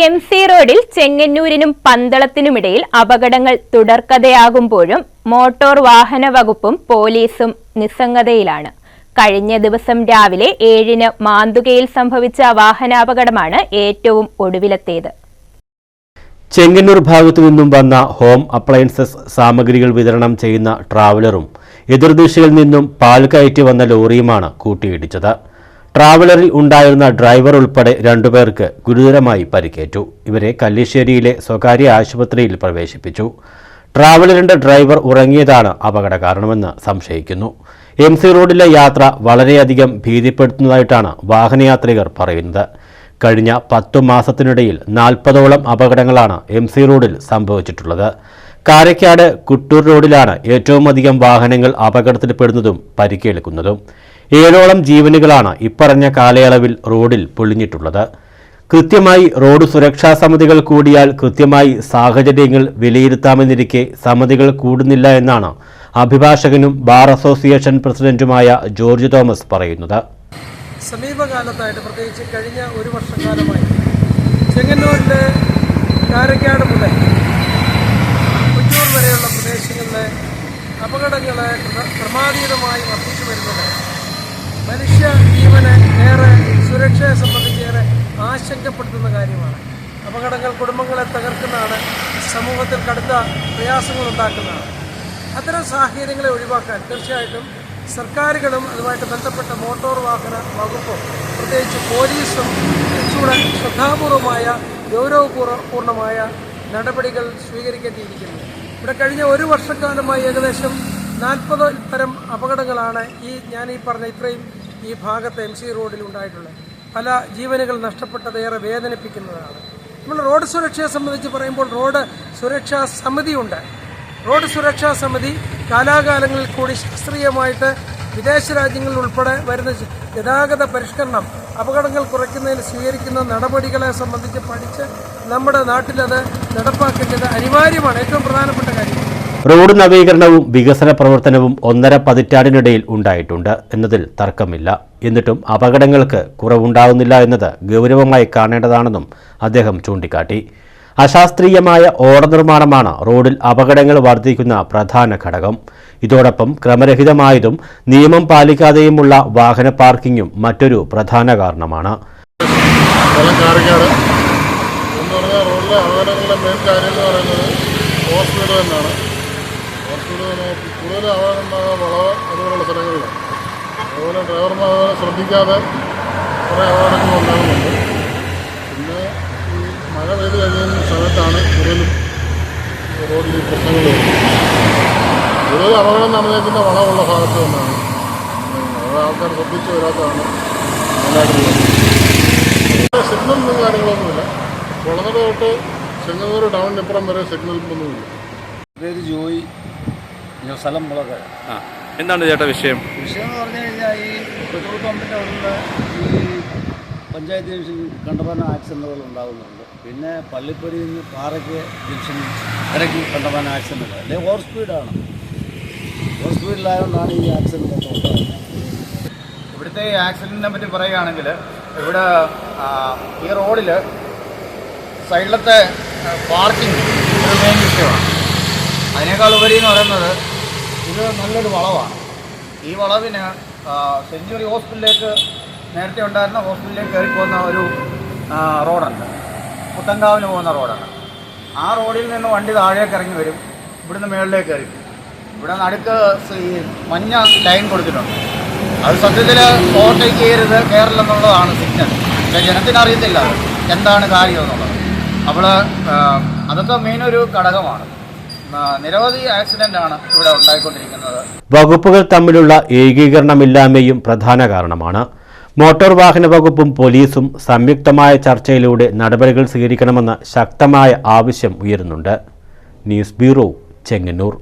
M C റോഡിൽ ചെങ്ങന്നൂരിനും പന്തളത്തിനുമിടയിൽ അപകടങ്ങൾ തുടർക്കഥയാകുമ്പോഴും motor വാഹന വകുപ്പും പോലീസും നിസ്സംഗതയിലാണ്. കഴിഞ്ഞ ദിവസം രാവിലെ ഏഴിന് മാന്തുകയിൽ സംഭവിച്ച വാഹനാപകടമാണ് ഏറ്റവും ഒടുവിലത്തേത്. ചെങ്ങന്നൂർ ഭാഗത്തു നിന്നും വന്ന ഹോം അപ്ലയൻസസ് സാമഗ്രികൾ വിതരണം ചെയ്യുന്ന ട്രാവലറും എതിർദിശയിൽ നിന്നും പാൽ കയറ്റി വന്ന ലോറിയുമാണ് കൂട്ടിയിടിച്ചത്. ട്രാവലറിൽ ഉണ്ടായിരുന്ന ഡ്രൈവർ ഉൾപ്പെടെ രണ്ടുപേർക്ക് ഗുരുതരമായി പരിക്കേറ്റു. ഇവരെ കല്ലിശ്ശേരിയിലെ സ്വകാര്യ ആശുപത്രിയിൽ പ്രവേശിപ്പിച്ചു. ട്രാവലറിന്റെ ഡ്രൈവർ ഉറങ്ങിയതാണ് അപകട കാരണമെന്ന് സംശയിക്കുന്നു. എം സി റോഡിലെ യാത്ര വളരെയധികം ഭീതിപ്പെടുത്തുന്നതായിട്ടാണ് വാഹനയാത്രികർ പറയുന്നത്. കഴിഞ്ഞ പത്തു മാസത്തിനിടയിൽ നാൽപ്പതോളം അപകടങ്ങളാണ് എം സി റോഡിൽ സംഭവിച്ചിട്ടുള്ളത്. കാരക്കാട് കുട്ടൂർ റോഡിലാണ് ഏറ്റവുമധികം വാഹനങ്ങൾ അപകടത്തിൽപ്പെടുന്നതും പരിക്കേൽക്കുന്നതും. ഏഴോളം ജീവനുകളാണ് ഇപ്പറഞ്ഞ കാലയളവിൽ റോഡിൽ പൊളിഞ്ഞിട്ടുള്ളത്. കൃത്യമായി റോഡ് സുരക്ഷാ സമിതികൾ കൂടിയാൽ കൃത്യമായി സാഹചര്യങ്ങൾ വിലയിരുത്താമെന്നിരിക്കെ സമിതികൾ കൂടുന്നില്ല എന്നാണ് അഭിഭാഷകനും ബാർ അസോസിയേഷൻ പ്രസിഡന്റുമായ ജോർജ് തോമസ് പറയുന്നത്. സമീപകാലത്തായിട്ട് പ്രത്യേകിച്ച് കഴിഞ്ഞ ഒരു വർഷക്കാലമായി ചെങ്ങന്നൂരിന്റെ കാരക്കാട് മുതൽ കുറ്റൂർ വരെയുള്ള പ്രദേശങ്ങളിലെ അപകടങ്ങൾ ക്രമാതീതമായി വർദ്ധിച്ചു വരുന്നത് മനുഷ്യ ജീവന് ഏറെ സുരക്ഷയെ സംബന്ധിച്ച് ഏറെ ആശങ്കപ്പെടുത്തുന്ന കാര്യമാണ്. അപകടങ്ങൾ കുടുംബങ്ങളെ തകർക്കുന്നതാണ് സമൂഹത്തിൽ കടുത്ത പ്രയാസങ്ങൾ ഉണ്ടാക്കുന്നതാണ്. അത്തരം സാഹചര്യങ്ങളെ ഒഴിവാക്കാൻ തീർച്ചയായിട്ടും സർക്കാരുകളും അതുമായിട്ട് ബന്ധപ്പെട്ട മോട്ടോർ വാഹന വകുപ്പും പ്രത്യേകിച്ച് പോലീസും കുറച്ചുകൂടെ ശ്രദ്ധാപൂർവമായ ഗൗരവപൂർവപൂർണമായ നടപടികൾ സ്വീകരിക്കേണ്ടിയിരിക്കുന്നു. ഇവിടെ കഴിഞ്ഞ ഒരു വർഷക്കാലമായി ഏകദേശം നാൽപ്പത് തരം അപകടങ്ങളാണ് ഈ ഞാൻ ഈ പറഞ്ഞ ഇത്രയും ഈ ഭാഗത്ത് എം സി റോഡിൽ ഉണ്ടായിട്ടുള്ളത് പല ജീവനുകൾ നഷ്ടപ്പെട്ടത് ഏറെ വേദനിപ്പിക്കുന്നതാണ്. നമ്മൾ റോഡ് സുരക്ഷയെ സംബന്ധിച്ച് പറയുമ്പോൾ റോഡ് സുരക്ഷാ സമിതിയുണ്ട്. റോഡ് സുരക്ഷാ സമിതി കാലാകാലങ്ങളിൽ കൂടി ശാസ്ത്രീയമായിട്ട് വിദേശ രാജ്യങ്ങളിൽ ഉൾപ്പെടെ വരുന്ന ഗതാഗത പരിഷ്കരണം അപകടങ്ങൾ കുറയ്ക്കുന്നതിന് സ്വീകരിക്കുന്ന നടപടികളെ സംബന്ധിച്ച് പഠിച്ച് നമ്മുടെ നാട്ടിലത് നടപ്പാക്കേണ്ടത് അനിവാര്യമാണ്. ഏറ്റവും പ്രധാനപ്പെട്ട കാര്യം. റോഡ് നവീകരണവും വികസന പ്രവർത്തനവും ഒന്നര പതിറ്റാണ്ടിനിടയിൽ ഉണ്ടായിട്ടുണ്ട് എന്നതിൽ തർക്കമില്ല. എന്നിട്ടും അപകടങ്ങൾക്ക് കുറവുണ്ടാവുന്നില്ല എന്നത് ഗൗരവമായി കാണേണ്ടതാണെന്നും അദ്ദേഹം ചൂണ്ടിക്കാട്ടി. അശാസ്ത്രീയമായ ഓട നിർമ്മാണമാണ് റോഡിൽ അപകടങ്ങൾ വർദ്ധിക്കുന്ന പ്രധാന ഘടകം. ഇതോടൊപ്പം ക്രമരഹിതമായതും നിയമം പാലിക്കാതെയുമുള്ള വാഹന പാർക്കിങ്ങും മറ്റൊരു പ്രധാന കാരണമാണ്. റോഡിലെ അപകടങ്ങളുടെ മെയിൻ കാര്യം എന്ന് പറയുന്നത് ഹോസ്പിറ്റൽ തന്നെയാണ്. ഹോസ്പിറ്റൽ കൂടുതൽ അപകടം ഉണ്ടാകുക വളവ് അതുപോലുള്ള സ്ഥലങ്ങളിലാണ്. അതുപോലെ ഡ്രൈവർമാർ ശ്രദ്ധിക്കാതെ കുറേ അപകടങ്ങൾ ഉണ്ടാകുന്നുണ്ട്. പിന്നെ ഈ മഴ പെയ്ത് കഴിയുന്ന സമയത്താണ് കൂടുതലും റോഡിൽ പ്രശ്നങ്ങൾ കൂടുതൽ അപകടം നടന്നേക്കുന്ന വളമുള്ള ഭാഗത്ത് തന്നെയാണ്. ആൾക്കാർ ശ്രദ്ധിച്ച് വരാത്തതാണ് മെയിനായിട്ട് സിഗ്നലും കാര്യങ്ങളൊന്നുമില്ല. കുളനട തൊട്ട് ചെങ്ങന്നൂർ ടൗണിനപ്പുറം വരെ സിഗ്നൽ ഒന്നുമില്ല. പേര് ജോയി ഞാൻ സ്ഥലം മുളക് ആ. എന്താണ് ചേട്ടാ വിഷയം? വിഷയം എന്ന് പറഞ്ഞു കഴിഞ്ഞാൽ ഈ പെട്രോൾ പമ്പിന്റെ അവിടുന്ന് ഈ പഞ്ചായത്ത് ജംഗ്ഷൻ കണ്ടമാനം ആക്സിഡന്റുകൾ ഉണ്ടാകുന്നുണ്ട്. പിന്നെ പള്ളിപ്പടിയിൽ നിന്ന് പാറയ്ക്ക് ജംഗ്ഷൻ ഇടയ്ക്ക് കണ്ടമാനം ആക്സിഡന്റുകൾ അല്ലെങ്കിൽ ഓവർ സ്പീഡാണ്. ഓവർ സ്പീഡിലായതുകൊണ്ടാണ് ഈ ആക്സിഡന്റ് ഒക്കെ ഉണ്ടാകുന്നത്. ഇവിടുത്തെ ഈ ആക്സിഡന്റിനെ പറ്റി പറയുകയാണെങ്കിൽ ഇവിടെ ഈ റോഡിൽ സൈഡിലത്തെ പാർക്കിംഗ് ഒരു മെയിൻ വിഷയമാണ് അതിനേക്കാൾ ഉപരി എന്ന് പറയുന്നത് ഇത് നല്ലൊരു വളവാണ്. ഈ വളവിന് സെഞ്ചുറി ഹോസ്പിറ്റലിലേക്ക് നേരത്തെ ഉണ്ടായിരുന്ന ഹോസ്പിറ്റലിലേക്ക് കയറി പോകുന്ന ഒരു റോഡുണ്ട്. പുത്തങ്കാവിന് പോകുന്ന റോഡാണ്. ആ റോഡിൽ നിന്ന് വണ്ടി താഴേക്ക് ഇറങ്ങി വരും. ഇവിടുന്ന് മുകളിലേക്ക് കയറി. ഇവിടെ നടുക്ക് ഈ മഞ്ഞ ലൈൻ കൊടുത്തിട്ടുണ്ട്. അത് സത്യത്തിൽ ഓവർടേക്ക് ചെയ്യരുത് കയറില്ലെന്നുള്ളതാണ് സിഗ്നൽ. പക്ഷേ ജനത്തിന് അറിയത്തില്ല എന്താണ് കാര്യം എന്നുള്ളത്. അപ്പോൾ അതൊക്കെ മെയിൻ ഒരു ഘടകമാണ്. നിരവധി ആക്സിഡന്റ് ആണ് ഇവിടെ ഉണ്ടായിക്കൊണ്ടിരിക്കുന്നത്. വകുപ്പുകൾ തമ്മിലുള്ള ഏകീകരണമില്ലായ്മയും പ്രധാന കാരണമാണ്. മോട്ടോർ വാഹന വകുപ്പും പോലീസും സംയുക്തമായ ചർച്ചയിലൂടെ നടപടികൾ സ്വീകരിക്കണമെന്ന ശക്തമായ ആവശ്യം ഉയരുന്നുണ്ട്. News bureau Chengannur.